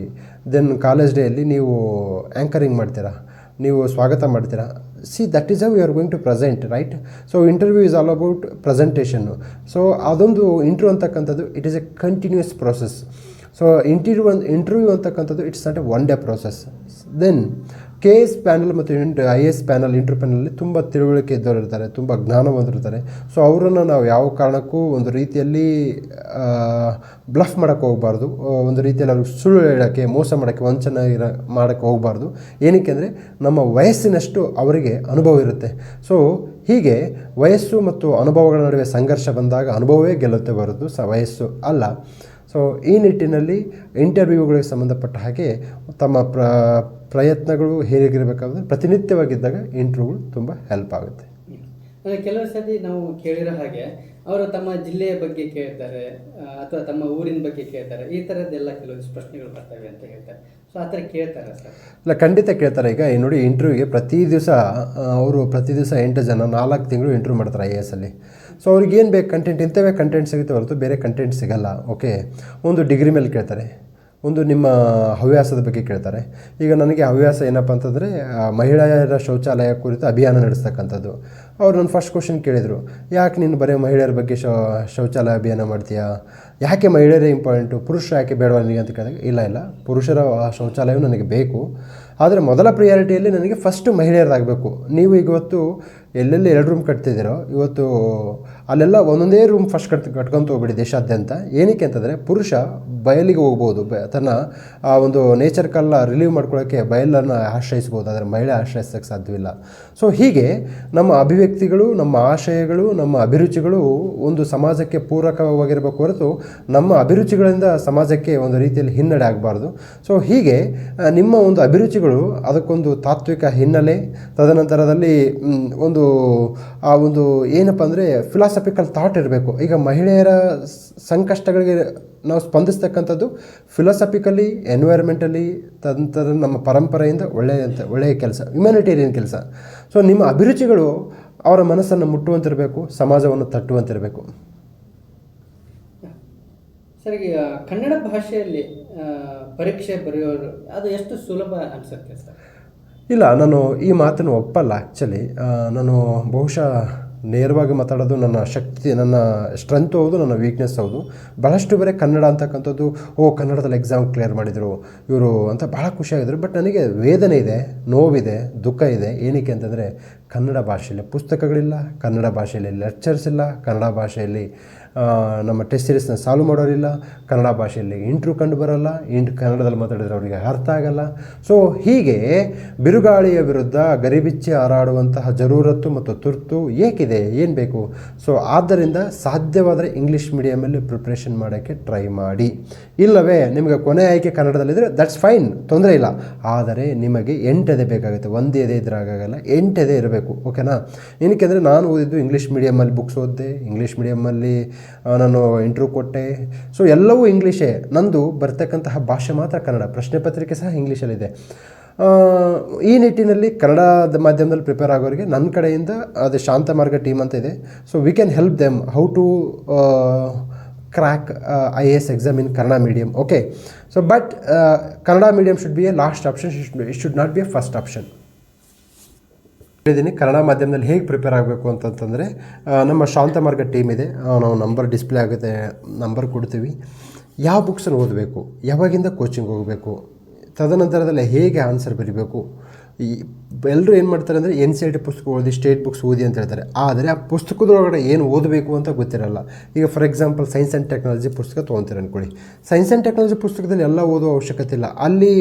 then college ಡೇಯಲ್ಲಿ ನೀವು ಆ್ಯಂಕರಿಂಗ್ ಮಾಡ್ತೀರಾ? ನೀವು ಸ್ವಾಗತ ಮಾಡ್ತೀರಾ? See that is how you are going to present right so interview is all about presentation so ಅದೊಂದು ಇಂಟರ್ವ್ಯೂ ಅಂತಕ್ಕಂಥದ್ದು it is a continuous process so interview interview ಅಂತಕ್ಕಂಥದ್ದು it's not a one day process then K S panel ಮತ್ತು ಇಂಟ್, I S panel, inter ಪ್ಯಾನಲ್ಲಿ ತುಂಬ ತಿಳುವಳಿಕೆ ಇದ್ದವರು ಇರ್ತಾರೆ ತುಂಬ ಜ್ಞಾನವಂತರಿರ್ತಾರೆ ಸೊ ಅವರನ್ನು ನಾವು ಯಾವ ಕಾರಣಕ್ಕೂ ಒಂದು ರೀತಿಯಲ್ಲಿ ಬ್ಲಫ್ ಮಾಡೋಕ್ಕೆ ಹೋಗಬಾರ್ದು. ಒಂದು ರೀತಿಯಲ್ಲಿ ಅವ್ರಿಗೆ ಸುಳ್ಳು ಹೇಳೋಕ್ಕೆ, ಮೋಸ ಮಾಡೋಕ್ಕೆ, ವಂಚನೆ ಮಾಡೋಕ್ಕೆ ಹೋಗಬಾರ್ದು. ಏನಕ್ಕೆ ಅಂದರೆ, ನಮ್ಮ ವಯಸ್ಸಿನಷ್ಟು ಅವರಿಗೆ ಅನುಭವ ಇರುತ್ತೆ. ಸೊ ಹೀಗೆ ವಯಸ್ಸು ಮತ್ತು ಅನುಭವಗಳ ನಡುವೆ ಸಂಘರ್ಷ ಬಂದಾಗ ಅನುಭವವೇ ಗೆಲ್ಲುತ್ತೆ ಬರೋದು ಸ, ವಯಸ್ಸು ಅಲ್ಲ. ಸೊ ಈ ನಿಟ್ಟಿನಲ್ಲಿ ಇಂಟರ್ವ್ಯೂಗಳಿಗೆ ಸಂಬಂಧಪಟ್ಟ ಹಾಗೆ ತಮ್ಮ ಪ್ರ ಪ್ರಯತ್ನಗಳು ಹೇಗಿರಬೇಕಾದ್ರೆ ಪ್ರತಿನಿತ್ಯವಾಗಿದ್ದಾಗ ಇಂಟರ್ವ್ಯೂಗಳು ತುಂಬ ಹೆಲ್ಪ್ ಆಗುತ್ತೆ. ಕೆಲವು ಸತಿ ನಾವು ಕೇಳಿರೋ ಹಾಗೆ ಅವರು ತಮ್ಮ ಜಿಲ್ಲೆಯ ಬಗ್ಗೆ ಕೇಳ್ತಾರೆ ಅಥವಾ ತಮ್ಮ ಊರಿನ ಬಗ್ಗೆ ಕೇಳ್ತಾರೆ ಈ ಥರದ್ದೆಲ್ಲ ಕೆಲವೊಂದು ಪ್ರಶ್ನೆಗಳು ಬರ್ತವೆ ಅಂತ ಹೇಳ್ತಾರೆ. ಸೊ ಆ ಥರ ಕೇಳ್ತಾರೆ ಸರ್? ಇಲ್ಲ ಖಂಡಿತ ಕೇಳ್ತಾರೆ. ಈಗ ನೋಡಿ ಇಂಟರ್ವ್ಯೂಗೆ ಪ್ರತಿ ದಿವಸ ಅವರು ಪ್ರತಿ ದಿವಸ ಎಂಟು ಜನ ನಾಲ್ಕು ತಿಂಗಳು ಇಂಟರ್ವ್ಯೂ ಮಾಡ್ತಾರೆ ಐ ಎ ಎಸ್ಸಲ್ಲಿ ಸೊ ಅವ್ರಿಗೆ ಏನು ಬೇಕು? ಕಂಟೆಂಟ್ ಇಂಥವೇ ಕಂಟೆಂಟ್ ಸಿಗುತ್ತೆ ಹೊರತು ಬೇರೆ ಕಂಟೆಂಟ್ ಸಿಗಲ್ಲ ಓಕೆ ಒಂದು ಡಿಗ್ರಿ ಮೇಲೆ ಕೇಳ್ತಾರೆ. ಒಂದು ನಿಮ್ಮ ಹವ್ಯಾಸದ ಬಗ್ಗೆ ಕೇಳ್ತಾರೆ. ಈಗ ನನಗೆ ಹವ್ಯಾಸ ಏನಪ್ಪ ಅಂತಂದರೆ ಮಹಿಳೆಯರ ಶೌಚಾಲಯ ಕುರಿತು ಅಭಿಯಾನ ನಡೆಸ್ತಕ್ಕಂಥದ್ದು. ಅವ್ರು ನನ್ನ ಫಸ್ಟ್ ಕ್ವಶನ್ ಕೇಳಿದರು. ಯಾಕೆ ನೀನು ಬರೀ ಮಹಿಳೆಯರ ಬಗ್ಗೆ ಶೌಚಾಲಯ ಅಭಿಯಾನ ಮಾಡ್ತೀಯಾ? ಯಾಕೆ ಮಹಿಳೆಯರೇ ಇಂಪಾರ್ಟೆಂಟು ಪುರುಷರು ಯಾಕೆ ಬೇಡವ ನಿನಗೆ ಅಂತ ಕೇಳಿದಾಗ, ಇಲ್ಲ ಇಲ್ಲ. ಪುರುಷರ ಶೌಚಾಲಯವೂ ನನಗೆ ಬೇಕು. ಆದರೆ ಮೊದಲ ಪ್ರಿಯಾರಿಟಿಯಲ್ಲಿ ನನಗೆ ಫಸ್ಟು ಮಹಿಳೆಯರಾಗಬೇಕು. ನೀವು ಇವತ್ತು ಎಲ್ಲೆಲ್ಲಿ ಎರಡು ರೂಮ್ ಕಟ್ತಿದ್ದೀರೋ ಇವತ್ತು ಅಲ್ಲೆಲ್ಲ ಒಂದೊಂದೇ ರೂಮ್ ಫಸ್ಟ್ ಕಟ್, ಕಟ್ಕೊಂತ ಹೋಗ್ಬಿಡಿ ದೇಶಾದ್ಯಂತ. ಏನಕ್ಕೆ ಅಂತಂದರೆ ಪುರುಷ ಬಯಲಿಗೆ ಹೋಗ್ಬೋದು, ಬ, ತನ್ನ, ಆ, ಒಂದು ನೇಚರ್ ಕಲ್ಲ ರಿಲೀವ್ ಮಾಡ್ಕೊಳ್ಳೋಕ್ಕೆ ಬಯಲನ್ನು ಆಶ್ರಯಿಸ್ಬೋದು, ಆದರೆ ಮಹಿಳೆ ಆಶ್ರಯಿಸೋಕ್ಕೆ ಸಾಧ್ಯವಿಲ್ಲ. ಸೊ ಹೀಗೆ ನಮ್ಮ ಅಭಿವ್ಯಕ್ತಿಗಳು, ನಮ್ಮ ಆಶಯಗಳು, ನಮ್ಮ ಅಭಿರುಚಿಗಳು ಒಂದು ಸಮಾಜಕ್ಕೆ ಪೂರಕವಾಗಿರಬೇಕು ಹೊರತು ನಮ್ಮ ಅಭಿರುಚಿಗಳಿಂದ ಸಮಾಜಕ್ಕೆ ಒಂದು ರೀತಿಯಲ್ಲಿ ಹಿನ್ನಡೆ ಆಗಬಾರ್ದು. ಸೊ ಹೀಗೆ ನಿಮ್ಮ ಒಂದು ಅಭಿರುಚಿಗಳು ಅದಕ್ಕೊಂದು ತಾತ್ವಿಕ ಹಿನ್ನೆಲೆ, ತದನಂತರದಲ್ಲಿ ಒಂದು, ಆ, ಒಂದು ಏನಪ್ಪ ಅಂದರೆ ಫಿಲಾಸಫಿಕಲ್ ಥಾಟ್ ಇರಬೇಕು. ಈಗ ಮಹಿಳೆಯರ ಸಂಕಷ್ಟಗಳಿಗೆ ನಾವು ಸ್ಪಂದಿಸ್ತಕ್ಕಂಥದ್ದು ಫಿಲಾಸಫಿಕಲಿ ಎನ್ವೈರ್ಮೆಂಟಲಿ ತಂತ್ರ ನಮ್ಮ ಪರಂಪರೆಯಿಂದ ಒಳ್ಳೆಯ ಒಳ್ಳೆಯ ಕೆಲಸ ಹ್ಯುಮ್ಯಾನಿಟೇರಿಯನ್ ಕೆಲಸ. ಸೊ ನಿಮ್ಮ ಅಭಿರುಚಿಗಳು ಅವರ ಮನಸ್ಸನ್ನು ಮುಟ್ಟುವಂತಿರಬೇಕು ಸಮಾಜವನ್ನು ತಟ್ಟುವಂತಿರಬೇಕು. ಸರ್ ಈಗ ಕನ್ನಡ ಭಾಷೆಯಲ್ಲಿ ಪರೀಕ್ಷೆ ಬರೆಯೋರು ಅದು ಎಷ್ಟು ಸುಲಭ ಅನಿಸುತ್ತೆ ಸರ್? ಇಲ್ಲ ನಾನು ಈ ಮಾತನ್ನು ಒಪ್ಪಲ್ಲ ಆ್ಯಕ್ಚುಲಿ ನಾನು ಬಹುಶಃ ನೇರವಾಗಿ ಮಾತಾಡೋದು ನನ್ನ ಶಕ್ತಿ, ನನ್ನ ಸ್ಟ್ರೆಂತ್ ಹೌದು, ನನ್ನ ವೀಕ್ನೆಸ್ ಹೌದು. ಭಾಳಷ್ಟು ಬೇರೆ ಕನ್ನಡ ಅಂತಕ್ಕಂಥದ್ದು, ಓ, ಕನ್ನಡದಲ್ಲಿ ಎಕ್ಸಾಮ್ ಕ್ಲಿಯರ್ ಮಾಡಿದರು, ಇವರು ಅಂತ ಭಾಳ ಖುಷಿಯಾಗಿದ್ರು. ಬಟ್ ನನಗೆ ವೇದನೆ ಇದೆ, ನೋವಿದೆ, ದುಃಖ ಇದೆ. ಏನಕ್ಕೆ ಅಂತಂದರೆ ಕನ್ನಡ ಭಾಷೆಯಲ್ಲಿ ಪುಸ್ತಕಗಳಿಲ್ಲ, ಕನ್ನಡ ಭಾಷೆಯಲ್ಲಿ ಲೆಕ್ಚರ್ಸ್ ಇಲ್ಲ, ಕನ್ನಡ ಭಾಷೆಯಲ್ಲಿ ನಮ್ಮ ಟೆಸ್ಟ್ ಸೀರೀಸ್ನ ಸಾಲ್ವ್ ಮಾಡೋರಿಲ್ಲ, ಕನ್ನಡ ಭಾಷೆಯಲ್ಲಿ ಇಂಟ್ರೂ ಕಂಡು ಬರೋಲ್ಲ ಇಂಟ್ ಕನ್ನಡದಲ್ಲಿ ಮಾತಾಡಿದ್ರೆ ಅವರಿಗೆ ಅರ್ಥ ಆಗಲ್ಲ. ಸೊ ಹೀಗೆ ಬಿರುಗಾಳಿಯ ವಿರುದ್ಧ ಗರಿಬಿಚ್ಚಿ ಹಾರಾಡುವಂತಹ ಜರೂರತ್ತು ಮತ್ತು ತುರ್ತು ಏಕಿದೆ, ಏನು ಬೇಕು? ಸೊ ಆದ್ದರಿಂದ ಸಾಧ್ಯವಾದರೆ ಇಂಗ್ಲೀಷ್ ಮೀಡಿಯಮಲ್ಲಿ ಪ್ರಿಪ್ರೇಷನ್ ಮಾಡೋಕ್ಕೆ ಟ್ರೈ ಮಾಡಿ. ಇಲ್ಲವೇ, ನಿಮಗೆ ಕೊನೆ ಆಯ್ಕೆ ಕನ್ನಡದಲ್ಲಿದ್ದರೆ ದಟ್ಸ್ ಫೈನ್ ತೊಂದರೆ ಇಲ್ಲ. ಆದರೆ ನಿಮಗೆ ಎಂಟೆದೆ ಬೇಕಾಗುತ್ತೆ, ಒಂದೇ ಎದೆ ಇದ್ರೆ ಆಗಾಗಲ್ಲ ಎಂಟೆದೆ ಇರಬೇಕು ಓಕೆನಾ ಏನಕ್ಕೆ ಅಂದರೆ ನಾನು ಓದಿದ್ದು ಇಂಗ್ಲೀಷ್ ಮೀಡಿಯಮಲ್ಲಿ ಬುಕ್ಸ್ ಓದಿದೆ ಇಂಗ್ಲೀಷ್ ಮೀಡಿಯಮಲ್ಲಿ ನಾನು ಇಂಟ್ರ್ಯೂ ಕೊಟ್ಟೆ. ಸೊ ಎಲ್ಲವೂ ಇಂಗ್ಲೀಷೇ ನಂದು ಬರ್ತಕ್ಕಂತಹ ಭಾಷೆ ಮಾತ್ರ ಕನ್ನಡ. ಪ್ರಶ್ನೆ ಪತ್ರಿಕೆ ಸಹ ಇಂಗ್ಲೀಷಲ್ಲಿದೆ ಈ ನಿಟ್ಟಿನಲ್ಲಿ ಕನ್ನಡದ ಮಾಧ್ಯಮದಲ್ಲಿ ಪ್ರಿಪೇರ್ ಆಗೋರಿಗೆ ನನ್ನ ಕಡೆಯಿಂದ ಅದೇ ಶಾಂತ ಮಾರ್ಗ ಟೀಮ್ ಅಂತ ಇದೆ. So we can help them how to crack I A S exam in Kannada medium okay so but Kannada medium should be a last option should not be a first option ಹೇಳಿದ್ದೀನಿ. ಕನ್ನಡ ಮಾಧ್ಯಮದಲ್ಲಿ ಹೇಗೆ prepare ಆಗಬೇಕು ಅಂತಂತಂದರೆ ನಮ್ಮ ಶಾಂತ ಮಾರ್ಗ team ಇದೆ. ನಾವು number display ಆಗುತ್ತೆ ನಂಬರ್ ಕೊಡ್ತೀವಿ. ಯಾವ ಬುಕ್ಸನ್ನು ಓದಬೇಕು, ಯಾವಾಗಿಂದ ಕೋಚಿಂಗ್ ಹೋಗಬೇಕು, ತದನಂತರದಲ್ಲಿ ಹೇಗೆ ಆನ್ಸರ್ ಬರೀಬೇಕು ಈ ಎಲ್ಲರೂ ಏನು ಮಾಡ್ತಾರೆ ಅಂದರೆ ಎನ್ ಸಿ ಆರ್ ಟಿ ಪುಸ್ತಕ ಓದಿ ಸ್ಟೇಟ್ ಬುಕ್ಸ್ ಓದಿ ಅಂತ ಹೇಳ್ತಾರೆ. ಆದರೆ ಆ ಪುಸ್ತಕದೊಳಗಡೆ ಏನು ಓದಬೇಕು ಅಂತ ಗೊತ್ತಿರಲ್ಲ. ಈಗ for example science and technology ಪುಸ್ತಕ ತೊಗೊತೀರ ಅಂದ್ಕೊಳ್ಳಿ ಸೈನ್ಸ್ ಆ್ಯಂಡ್ ಟೆಕ್ನಾಲಜಿ ಪುಸ್ತಕದಲ್ಲಿ ಎಲ್ಲ ಓದೋ ಅವಶ್ಯಕತೆ ಇಲ್ಲ. ಅಲ್ಲಿ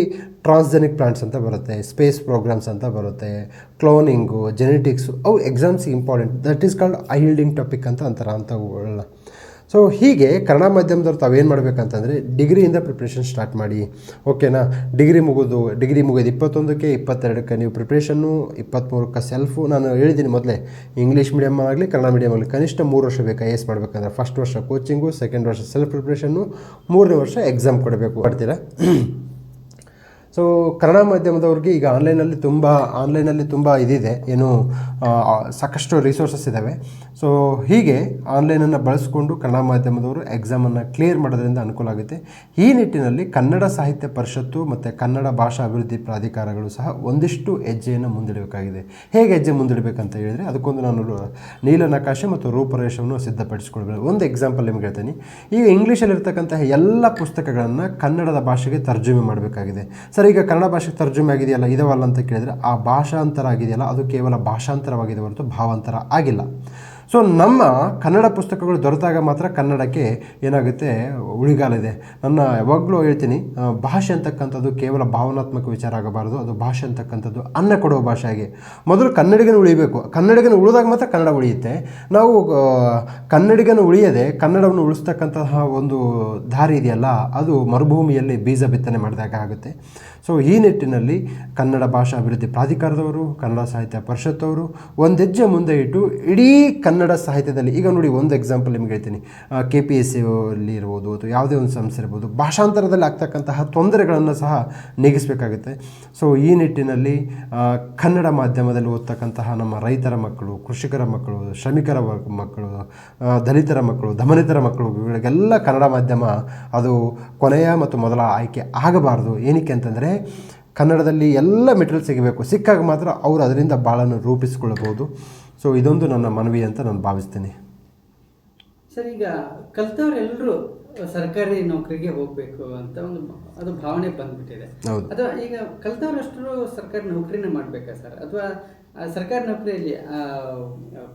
ಟ್ರಾನ್ಸ್ಜೆನಿಕ್ ಪ್ಲಾಂಟ್ಸ್ ಅಂತ ಬರುತ್ತೆ ಸ್ಪೇಸ್ ಪ್ರೋಗ್ರಾಮ್ಸ್ ಅಂತ ಬರುತ್ತೆ ಕ್ಲೋನಿಂಗು ಜೆನೆಟಿಕ್ಸು ಅವು exams important that is called yielding topic ಅಂತ ಅಂತಾರೆ ಅಂಥವುಗಳನ್ನ ಸೊ ಹೀಗೆ ಕನ್ನಡ ಮಾಧ್ಯಮದವ್ರು ತಾವೇನು ಮಾಡಬೇಕಂತಂದರೆ ಡಿಗ್ರಿಯಿಂದ ಪ್ರಿಪ್ರೇಷನ್ ಸ್ಟಾರ್ಟ್ ಮಾಡಿ. ಓಕೆನಾ ಡಿಗ್ರಿ ಮುಗಿದು ಡಿಗ್ರಿ ಮುಗಿದು ಇಪ್ಪತ್ತೊಂದಕ್ಕೆ ಇಪ್ಪತ್ತೆರಡಕ್ಕೆ ನೀವು ಪ್ರಿಪ್ರೇಷನ್ನು ಇಪ್ಪತ್ತ್ಮೂರಕ್ಕೆ ಸೆಲ್ಫು ನಾನು ಹೇಳಿದ್ದೀನಿ ಮೊದಲೇ. ಇಂಗ್ಲೀಷ್ ಮೀಡಿಯಮ್ ಆಗಲಿ, ಕನ್ನಡ ಮೀಡಿಯಮ್ ಆಗಲಿ, ಕನಿಷ್ಠ ಮೂರು ವರ್ಷ ಬೇಕು? ಎಸ್ ಮಾಡಬೇಕಂದ್ರೆ ಫಸ್ಟ್ ವರ್ಷ ಕೋಚಿಂಗು ಸೆಕೆಂಡ್ ವರ್ಷ ಸೆಲ್ಫ್ ಪ್ರಿಪ್ರೇಷನ್ನು ಮೂರನೇ ವರ್ಷ ಎಕ್ಸಾಮ್ ಕೊಡಬೇಕು. ಮಾಡ್ತೀರಾ? ಸೊ ಕನ್ನಡ ಮಾಧ್ಯಮದವ್ರಿಗೆ ಈಗ ಆನ್ಲೈನಲ್ಲಿ ತುಂಬ ಆನ್ಲೈನಲ್ಲಿ ತುಂಬ ಇದಿದೆ. ಏನು ಸಾಕಷ್ಟು ರಿಸೋರ್ಸಸ್ ಇದ್ದಾವೆ ಸೊ ಹೀಗೆ ಆನ್ಲೈನನ್ನು ಬಳಸಿಕೊಂಡು ಕನ್ನಡ ಮಾಧ್ಯಮದವರು ಎಕ್ಸಾಮನ್ನು ಕ್ಲಿಯರ್ ಮಾಡೋದ್ರಿಂದ ಅನುಕೂಲ ಆಗುತ್ತೆ. ಈ ನಿಟ್ಟಿನಲ್ಲಿ ಕನ್ನಡ ಸಾಹಿತ್ಯ ಪರಿಷತ್ತು ಮತ್ತು ಕನ್ನಡ ಭಾಷಾ ಅಭಿವೃದ್ಧಿ ಪ್ರಾಧಿಕಾರಗಳು ಸಹ ಒಂದಿಷ್ಟು ಹೆಜ್ಜೆಯನ್ನು ಮುಂದಿಡಬೇಕಾಗಿದೆ. ಹೇಗೆ ಹೆಜ್ಜೆ ಮುಂದಿಡಬೇಕಂತ ಹೇಳಿದರೆ, ಅದಕ್ಕೊಂದು ನಾನು ನೀಲನಕಾಶೆ ನೀಲ ನಕಾಶೆ ಮತ್ತು ರೂಪರೇಷವನ್ನು ಸಿದ್ಧಪಡಿಸಿಕೊಳ್ಬೇಕು. ಒಂದು ಎಕ್ಸಾಂಪಲ್ ನಿಮ್ಗೆ ಹೇಳ್ತೀನಿ. ಈಗ ಇಂಗ್ಲೀಷಲ್ಲಿರ್ತಕ್ಕಂತಹ ಎಲ್ಲ ಪುಸ್ತಕಗಳನ್ನು ಕನ್ನಡದ ಭಾಷೆಗೆ ತರ್ಜುಮೆ ಮಾಡಬೇಕಾಗಿದೆ. ಈಗ ಕನ್ನಡ ಭಾಷೆಗೆ ತರ್ಜುಮೆ ಆಗಿದೆಯಲ್ಲ, ಇದವಲ್ಲ ಅಂತ ಕೇಳಿದರೆ ಆ ಭಾಷಾಂತರ ಆಗಿದೆಯಲ್ಲ, ಅದು ಕೇವಲ ಭಾಷಾಂತರವಾಗಿದೆ ಹೊರತು ಭಾವಾಂತರ ಆಗಿಲ್ಲ. ಸೊ ನಮ್ಮ ಕನ್ನಡ ಪುಸ್ತಕಗಳು ದೊರೆತಾಗ ಮಾತ್ರ ಕನ್ನಡಕ್ಕೆ ಏನಾಗುತ್ತೆ ಉಳಿಗಾಲಿದೆ ನನ್ನ ಯಾವಾಗಲೂ ಹೇಳ್ತೀನಿ ಭಾಷೆ ಅಂತಕ್ಕಂಥದ್ದು ಕೇವಲ ಭಾವನಾತ್ಮಕ ವಿಚಾರ ಆಗಬಾರ್ದು. ಅದು ಭಾಷೆ ಅಂತಕ್ಕಂಥದ್ದು ಅನ್ನ ಕೊಡುವ ಭಾಷೆಯಾಗಿ ಮೊದಲು ಕನ್ನಡಿಗನ ಉಳಿಬೇಕು. ಕನ್ನಡಿಗನ ಉಳಿದಾಗ ಮಾತ್ರ ಕನ್ನಡ ಉಳಿಯುತ್ತೆ. ನಾವು ಕನ್ನಡಿಗನ ಉಳಿಯದೆ ಕನ್ನಡವನ್ನು ಉಳಿಸ್ತಕ್ಕಂತಹ ಒಂದು ದಾರಿ ಇದೆಯಲ್ಲ, ಅದು ಮರುಭೂಮಿಯಲ್ಲಿ ಬೀಜ ಬಿತ್ತನೆ ಮಾಡಿದಾಗ ಆಗುತ್ತೆ. ಸೊ ಈ ನಿಟ್ಟಿನಲ್ಲಿ ಕನ್ನಡ ಭಾಷಾ ಅಭಿವೃದ್ಧಿ ಪ್ರಾಧಿಕಾರದವರು, ಕನ್ನಡ ಸಾಹಿತ್ಯ ಪರಿಷತ್ತವರು ಒಂದು ಹೆಜ್ಜೆ ಮುಂದೆ ಇಟ್ಟು ಇಡೀ ಕನ್ನಡ ಸಾಹಿತ್ಯದಲ್ಲಿ, ಈಗ ನೋಡಿ ಒಂದು ಎಕ್ಸಾಂಪಲ್ ನಿಮ್ಗೆ ಹೇಳ್ತೀನಿ. ಕೆ ಪಿ ಎಸ್ ಅಲ್ಲಿ ಇರ್ಬೋದು, ಅಥವಾ ಯಾವುದೇ ಒಂದು ಸಂಸ್ಥೆ ಇರ್ಬೋದು, ಭಾಷಾಂತರದಲ್ಲಿ ಆಗ್ತಕ್ಕಂತಹ ತೊಂದರೆಗಳನ್ನು ಸಹ ನೀಗಿಸಬೇಕಾಗುತ್ತೆ. ಸೊ ಈ ನಿಟ್ಟಿನಲ್ಲಿ ಕನ್ನಡ ಮಾಧ್ಯಮದಲ್ಲಿ ಓದ್ತಕ್ಕಂತಹ ನಮ್ಮ ರೈತರ ಮಕ್ಕಳು, ಕೃಷಿಕರ ಮಕ್ಕಳು, ಶ್ರಮಿಕರ ಮಕ್ಕಳು ದಲಿತರ ಮಕ್ಕಳು, ದಮನಿತರ ಮಕ್ಕಳು, ಇವರಿಗೆಲ್ಲ ಕನ್ನಡ ಮಾಧ್ಯಮ ಅದು ಕೊನೆಯ ಮತ್ತು ಮೊದಲ ಆಯ್ಕೆ ಆಗಬಾರ್ದು. ಏನಕ್ಕೆ ಅಂತಂದರೆ, ಕನ್ನಡದಲ್ಲಿ ಎಲ್ಲ ಮೆಟೀರಿಯಲ್ ಸಿಗಬೇಕು. ಸಿಕ್ಕಾಗ ಮಾತ್ರ ಅವರು ಅದರಿಂದ ಬಾಳನ್ನು ರೂಪಿಸಿಕೊಳ್ಳಬಹುದು ಸೊ ಇದೊಂದು ನನ್ನ ಮನವಿ ಅಂತ ನಾನು ಭಾವಿಸ್ತೇನೆ. ಸರ್ ಈಗ ಕಲ್ತವ್ರೆಲ್ಲರೂ ಸರ್ಕಾರಿ ನೌಕರಿಗೆ ಹೋಗಬೇಕು ಅಂತ ಒಂದು ಅದು ಭಾವನೆ ಬಂದ್ಬಿಟ್ಟಿದೆ. ಹೌದು. ಅಥವಾ ಈಗ ಕಲ್ತವ್ರಷ್ಟು ಸರ್ಕಾರಿ ನೌಕರಿನೇ ಮಾಡಬೇಕಾ ಸರ್? ಅಥವಾ ಸರ್ಕಾರಿ ನೌಕರಿಯಲ್ಲಿ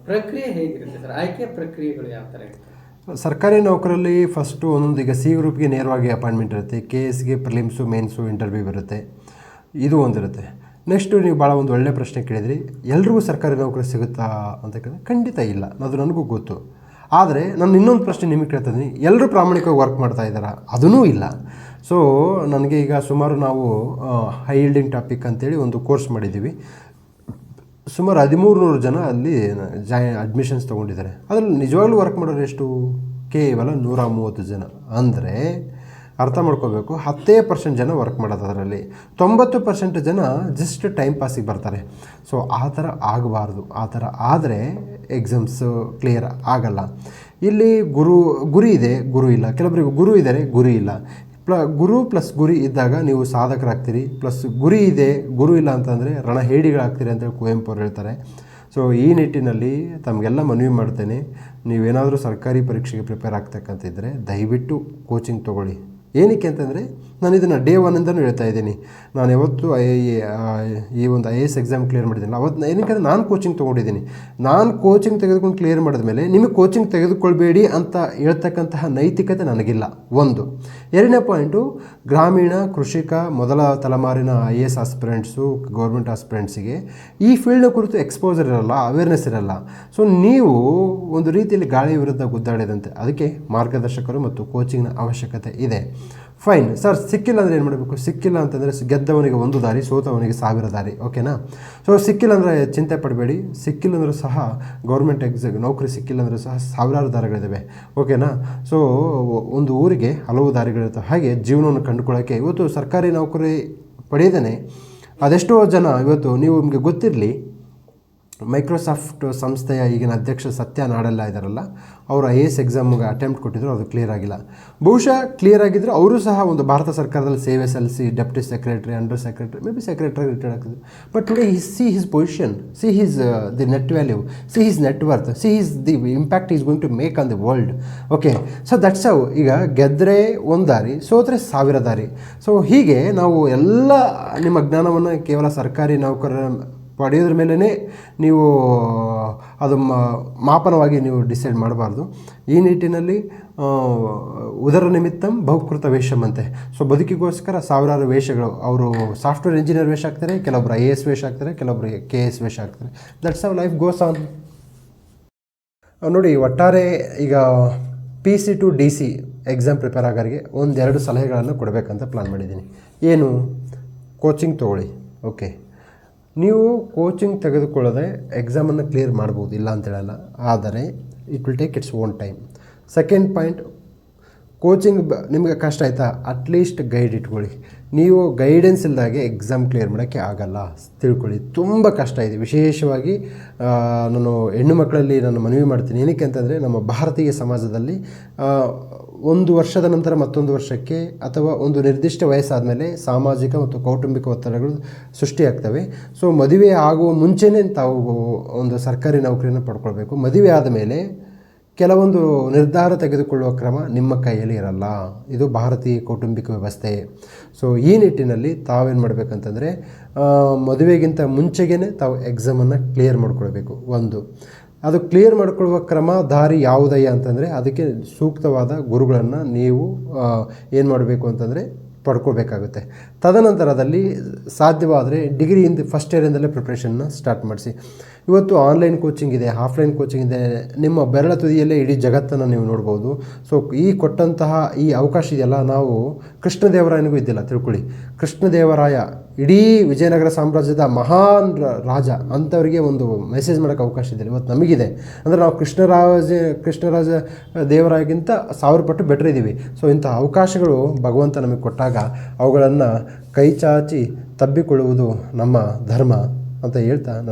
ಪ್ರಕ್ರಿಯೆ ಹೇಗಿರುತ್ತೆ ಸರ್? ಆಯ್ಕೆ ಪ್ರಕ್ರಿಯೆಗಳು ಯಾವ ಥರ ಇರುತ್ತೆ ಸರ್ಕಾರಿ ನೌಕರಲ್ಲಿ ಫಸ್ಟು ಒಂದೊಂದು ಈಗ ಸಿ ಗ್ರೂಪ್ಗೆ ನೇರವಾಗಿ ಅಪಾಯಿಂಟ್ಮೆಂಟ್ ಇರುತ್ತೆ ಕೆ ಎಸ್ಗೆ ಪ್ರಿಲಿಮ್ಸು ಮೇನ್ಸು ಇಂಟರ್ವ್ಯೂ ಇರುತ್ತೆ ಇದು ಒಂದಿರುತ್ತೆ. ನೆಕ್ಸ್ಟು ನೀವು ಭಾಳ ಒಂದು ಒಳ್ಳೆಯ ಪ್ರಶ್ನೆ ಕೇಳಿದ್ರಿ. ಎಲ್ರಿಗೂ ಸರ್ಕಾರಿ ನೌಕರಿ ಸಿಗುತ್ತಾ ಅಂತ ಕೇಳಿದ್ರೆ ಖಂಡಿತ ಇಲ್ಲ. ಅದು ನನಗೂ ಗೊತ್ತು. ಆದರೆ ನಾನು ಇನ್ನೊಂದು ಪ್ರಶ್ನೆ ನಿಮಗೆ ಕೇಳ್ತಾ ಇದ್ದೀನಿ. ಎಲ್ಲರೂ ಪ್ರಾಮಾಣಿಕವಾಗಿ ವರ್ಕ್ ಮಾಡ್ತಾ ಇದ್ದಾರಾ? ಅದೂ ಇಲ್ಲ. ಸೊ ನನಗೆ ಈಗ ಸುಮಾರು ನಾವು ಹೈ ಈಲ್ಡಿಂಗ್ ಟಾಪಿಕ್ ಅಂತೇಳಿ ಒಂದು ಕೋರ್ಸ್ ಮಾಡಿದ್ದೀವಿ. ಸುಮಾರು ಹದಿಮೂರು ನೂರು ಜನ ಅಲ್ಲಿ ಜಾಯ್ ಅಡ್ಮಿಷನ್ಸ್ ತೊಗೊಂಡಿದ್ದಾರೆ. ಅದರಲ್ಲಿ ನಿಜವಾಗ್ಲೂ ವರ್ಕ್ ಮಾಡೋರು ಎಷ್ಟು? ಕೇವಲ ನೂರ ಮೂವತ್ತು ಜನ. ಅಂದರೆ ಅರ್ಥ ಮಾಡ್ಕೋಬೇಕು. ಹತ್ತೇ ಪರ್ಸೆಂಟ್ ಜನ ವರ್ಕ್ ಮಾಡೋದು ಅದರಲ್ಲಿ. ತೊಂಬತ್ತು ಪರ್ಸೆಂಟ್ ಜನ ಜಸ್ಟ್ ಟೈಮ್ ಪಾಸಿಗೆ ಬರ್ತಾರೆ. ಸೊ ಆ ಥರ ಆಗಬಾರ್ದು. ಆ ಥರ ಆದರೆ ಎಕ್ಸಾಮ್ಸು ಕ್ಲಿಯರ್ ಆಗಲ್ಲ. ಇಲ್ಲಿ ಗುರು, ಗುರಿ ಇದೆ, ಗುರು ಇಲ್ಲ. ಕೆಲವೊಬ್ಬರಿಗೆ ಗುರು ಇದ್ದಾರೆ, ಗುರಿ ಇಲ್ಲ. ಪ್ಲ, ಗುರು ಪ್ಲಸ್ ಗುರಿ ಇದ್ದಾಗ ನೀವು ಸಾಧಕರಾಗ್ತೀರಿ. ಪ್ಲಸ್ ಗುರಿ ಇದೆ, ಗುರು ಇಲ್ಲ ಅಂತಂದರೆ ರಣಹೇಡಿಗಳಾಗ್ತೀರಿ ಅಂತೇಳಿ ಕುವೆಂಪು ಅವ್ರು ಹೇಳ್ತಾರೆ. ಸೊ ಈ ನಿಟ್ಟಿನಲ್ಲಿ ತಮಗೆಲ್ಲ ಮನವಿ ಮಾಡ್ತೇನೆ. ನೀವೇನಾದರೂ ಸರ್ಕಾರಿ ಪರೀಕ್ಷೆಗೆ ಪ್ರಿಪೇರ್ ಆಗ್ತಕ್ಕಂತಿದ್ದರೆ ದಯವಿಟ್ಟು ಕೋಚಿಂಗ್ ತೊಗೊಳ್ಳಿ. ಏನಕ್ಕೆ ಅಂತಂದರೆ ನಾನು ಇದನ್ನು ಡೇ ಒನ್ನಿಂದನೂ ಹೇಳ್ತಾ ಇದ್ದೀನಿ. ನಾನು ಯಾವತ್ತು ಐ ಈ ಒಂದು I A S exam clear ಮಾಡಿದ್ದೀನಿ ಅವತ್ತು ಏನಕ್ಕೆ ನಾನು ಕೋಚಿಂಗ್ ತೊಗೊಂಡಿದ್ದೀನಿ. ನಾನು ಕೋಚಿಂಗ್ ತೆಗೆದುಕೊಂಡು ಕ್ಲಿಯರ್ ಮಾಡಿದ ಮೇಲೆ ನಿಮಗೆ ಕೋಚಿಂಗ್ ತೆಗೆದುಕೊಳ್ಬೇಡಿ ಅಂತ ಹೇಳ್ತಕ್ಕಂತಹ ನೈತಿಕತೆ ನನಗಿಲ್ಲ. ಒಂದು. ಎರಡನೇ ಪಾಯಿಂಟು ಗ್ರಾಮೀಣ, ಕೃಷಿಕ, ಮೊದಲ ತಲೆಮಾರಿನ I A S aspirants government ಆಸ್ಪಿರೆಂಟ್ಸಿಗೆ ಈ ಫೀಲ್ಡ್ನ ಕುರಿತು ಎಕ್ಸ್ಪೋಸರ್ ಇರಲ್ಲ ಅವೇರ್ನೆಸ್ ಇರಲ್ಲ. ಸೊ ನೀವು ಒಂದು ರೀತಿಯಲ್ಲಿ ಗಾಳಿ ವಿರುದ್ಧ ಗುದ್ದಾಡಿದಂತೆ, ಅದಕ್ಕೆ ಮಾರ್ಗದರ್ಶಕರು ಮತ್ತು ಕೋಚಿಂಗ್ನ ಅವಶ್ಯಕತೆ ಇದೆ. ಫೈನ್ ಸರ್ ಸಿಕ್ಕಿಲ್ಲ ಅಂದರೆ ಏನು ಮಾಡಬೇಕು? ಸಿಕ್ಕಿಲ್ಲ ಅಂತಂದರೆ ಗೆದ್ದವನಿಗೆ ಒಂದು ದಾರಿ, ಸೋತವನಿಗೆ ಸಾವಿರ ದಾರಿ. ಓಕೆನಾ ಸೊ ಸಿಕ್ಕಿಲ್ಲ ಅಂದರೆ ಚಿಂತೆ ಪಡಬೇಡಿ. ಸಿಕ್ಕಿಲ್ಲ ಅಂದರೂ ಸಹ ಗೌರ್ಮೆಂಟ್ ಎಕ್ಸಾಮ್ ನೌಕರಿ ಸಿಕ್ಕಿಲ್ಲ ಅಂದರೂ ಸಹ ಸಾವಿರಾರು ದಾರಿಗಳಿದ್ದಾವೆ ಓಕೆನಾ ಸೊ ಒಂದು ಊರಿಗೆ ಹಲವು ದಾರಿಗಳಿರ್ತವೆ. ಹಾಗೆ ಜೀವನವನ್ನು ಕಂಡುಕೊಳ್ಳೋಕ್ಕೆ ಇವತ್ತು ಸರ್ಕಾರಿ ನೌಕರಿ ಪಡೆಯದೇ ಅದೆಷ್ಟೋ ಜನ ಇವತ್ತು ನೀವು ನಿಮಗೆ ಗೊತ್ತಿರಲಿ ಮೈಕ್ರೋಸಾಫ್ಟ್ ಸಂಸ್ಥೆಯ ಈಗಿನ ಅಧ್ಯಕ್ಷ ಸತ್ಯ ನಾಡೆಲ್ಲ ಇದ್ದಾರಲ್ಲ ಅವರು ಐ ಎ ಎಸ್ ಎಕ್ಸಾಮ್ಗೆ ಅಟೆಂಪ್ಟ್ ಕೊಟ್ಟಿದ್ರು, ಅದು ಕ್ಲಿಯರ್ ಆಗಿಲ್ಲ. ಬಹುಶಃ ಕ್ಲಿಯರ್ ಆಗಿದ್ದರೆ ಅವರು ಸಹ ಒಂದು ಭಾರತ ಸರ್ಕಾರದಲ್ಲಿ ಸೇವೆ ಸಲ್ಲಿಸಿ deputy secretary under secretary maybe secretary retired ಆಗ್ತಿದ್ರು but today his see his position see his the net value see his net worth see his the impact is going to make on the world okay so that's ಅವ್ ಈಗ ಗೆದ್ದರೆ ಒಂದು ದಾರಿ, ಸೋತ್ರೆ ಸಾವಿರ ದಾರಿ. So ಹೀಗೆ ನಾವು ಎಲ್ಲ ನಿಮ್ಮ ಜ್ಞಾನವನ್ನು ಕೇವಲ ಸರ್ಕಾರಿ ನೌಕರರ ಪಡೆಯೋದ್ರ ಮೇಲೇ ನೀವು, ಅದು ಮಾಪನವಾಗಿ ನೀವು ಡಿಸೈಡ್ ಮಾಡಬಾರ್ದು. ಈ ನಿಟ್ಟಿನಲ್ಲಿ ಉದರ ನಿಮಿತ್ತಂ ಬಹುಕೃತ ವೇಷಮಂತೆ ಸೊ, ಬದುಕಿಗೋಸ್ಕರ ಸಾವಿರಾರು ವೇಷಗಳು, ಅವರು ಸಾಫ್ಟ್ವೇರ್ ಇಂಜಿನಿಯರ್ ವೇಷ ಆಗ್ತಾರೆ, ಕೆಲವೊಬ್ರು ಐ ಎ ಎಸ್ ವೇಷ ಆಗ್ತಾರೆ ಕೆಲವೊಬ್ಬರು ಕೆ ಎಸ್ ವೇಷ ಆಗ್ತಾರೆ. That's how life goes on ನೋಡಿ, ಒಟ್ಟಾರೆ ಈಗ P C to D C exam prepare ಆಗೋರಿಗೆ ಒಂದೆರಡು ಸಲಹೆಗಳನ್ನು ಕೊಡಬೇಕಂತ ಪ್ಲ್ಯಾನ್ ಮಾಡಿದ್ದೀನಿ. ಏನು? ಕೋಚಿಂಗ್ ತೊಗೊಳ್ಳಿ. ಓಕೆ ನೀವು ಕೋಚಿಂಗ್ ತೆಗೆದುಕೊಳ್ಳದೆ ಎಕ್ಸಾಮನ್ನು ಕ್ಲಿಯರ್ ಮಾಡ್ಬೋದು, ಇಲ್ಲ ಅಂತೇಳಲ್ಲ ಆದರೆ it will take its own time second point coaching ನಿಮಗೆ ಕಷ್ಟ ಆಯಿತಾ? ಅಟ್ಲೀಸ್ಟ್ ಗೈಡ್ ಇಟ್ಕೊಳ್ಳಿ. ನೀವು ಗೈಡೆನ್ಸ್ ಇಲ್ದಾಗೆ ಎಕ್ಸಾಮ್ ಕ್ಲಿಯರ್ ಮಾಡೋಕ್ಕೆ ಆಗಲ್ಲ. ತಿಳ್ಕೊಳ್ಳಿ, ತುಂಬ ಕಷ್ಟ ಇದೆ. ವಿಶೇಷವಾಗಿ ನಾನು ಹೆಣ್ಣು ಮಕ್ಕಳಲ್ಲಿ ನಾನು ಮನವಿ ಮಾಡ್ತೀನಿ. ಏನಕ್ಕೆ ಅಂತಂದರೆ, ನಮ್ಮ ಭಾರತೀಯ ಸಮಾಜದಲ್ಲಿ ಒಂದು ವರ್ಷದ ನಂತರ ಮತ್ತೊಂದು ವರ್ಷಕ್ಕೆ ಅಥವಾ ಒಂದು ನಿರ್ದಿಷ್ಟ ವಯಸ್ಸಾದಮೇಲೆ ಸಾಮಾಜಿಕ ಮತ್ತು ಕೌಟುಂಬಿಕ ಒತ್ತಡಗಳು ಸೃಷ್ಟಿಯಾಗ್ತವೆ. ಸೊ ಮದುವೆ ಆಗುವ ಮುಂಚೆನೇ ತಾವು ಒಂದು ಸರ್ಕಾರಿ ನೌಕರಿಯನ್ನು ಪಡ್ಕೊಳ್ಬೇಕು. ಮದುವೆ ಆದಮೇಲೆ ಕೆಲವೊಂದು ನಿರ್ಧಾರ ತೆಗೆದುಕೊಳ್ಳುವ ಕ್ರಮ ನಿಮ್ಮ ಕೈಯಲ್ಲಿ ಇರಲ್ಲ. ಇದು ಭಾರತೀಯ ಕೌಟುಂಬಿಕ ವ್ಯವಸ್ಥೆ. ಸೊ ಈ ನಿಟ್ಟಿನಲ್ಲಿ ತಾವೇನು ಮಾಡಬೇಕಂತಂದರೆ ಮದುವೆಗಿಂತ ಮುಂಚೆಗೇ ತಾವು ಎಕ್ಸಾಮನ್ನು ಕ್ಲಿಯರ್ ಮಾಡ್ಕೊಳ್ಬೇಕು. ಒಂದು. ಅದು ಕ್ಲಿಯರ್ ಮಾಡಿಕೊಳ್ಳುವ ಕ್ರಮ ದಾರಿ ಯಾವುದಯ್ಯ ಅಂತಂದರೆ, ಅದಕ್ಕೆ ಸೂಕ್ತವಾದ ಗುರುಗಳನ್ನು ನೀವು ಏನು ಮಾಡಬೇಕು ಅಂತಂದರೆ ಪಡ್ಕೊಳ್ಬೇಕಾಗುತ್ತೆ. ತದನಂತರದಲ್ಲಿ ಸಾಧ್ಯವಾದರೆ ಡಿಗ್ರಿಯಿಂದ ಫಸ್ಟ್ ಇಯರಿಂದಲೇ ಪ್ರಿಪ್ರೇಷನ್ನ ಸ್ಟಾರ್ಟ್ ಮಾಡಿಸಿ. ಇವತ್ತು ಆನ್ಲೈನ್ ಕೋಚಿಂಗ್ ಇದೆ ಆಫ್ಲೈನ್ ಕೋಚಿಂಗ್ ಇದೆ. ನಿಮ್ಮ ಬೆರಳ ತುದಿಯಲ್ಲೇ ಇಡೀ ಜಗತ್ತನ್ನು ನೀವು ನೋಡ್ಬೋದು. ಸೊ ಈ ಕೊಟ್ಟಂತಹ ಈ ಅವಕಾಶ ಇದೆಯಲ್ಲ, ನಾವು ಕೃಷ್ಣದೇವರಾಯನಿಗೂ ಇದ್ದಿಲ್ಲ, ತಿಳ್ಕೊಳ್ಳಿ. ಕೃಷ್ಣದೇವರಾಯ, ಇಡೀ ವಿಜಯನಗರ ಸಾಮ್ರಾಜ್ಯದ ಮಹಾನ್ ರಾಜ ಅಂಥವರಿಗೆ ಒಂದು ಮೆಸೇಜ್ ಮಾಡೋಕ್ಕೆ ಅವಕಾಶ ಇದೆ ಇವತ್ತು ನಮಗಿದೆ. ಅಂದರೆ ನಾವು ಕೃಷ್ಣರಾಜ ಕೃಷ್ಣರಾಜ ದೇವರಾಯಗಿಂತ ಸಾವಿರ ಪಟ್ಟು ಬೆಟ್ರ್ ಇದ್ದೀವಿ ಸೊ ಇಂಥ ಅವಕಾಶಗಳು ಭಗವಂತ ನಮಗೆ ಕೊಟ್ಟಾಗ ಅವುಗಳನ್ನು ಕೈ ಚಾಚಿ ತಬ್ಬಿಕೊಳ್ಳುವುದು ನಮ್ಮ ಧರ್ಮ ಅಂತ ಹೇಳ್ತಾ ನನ್ನ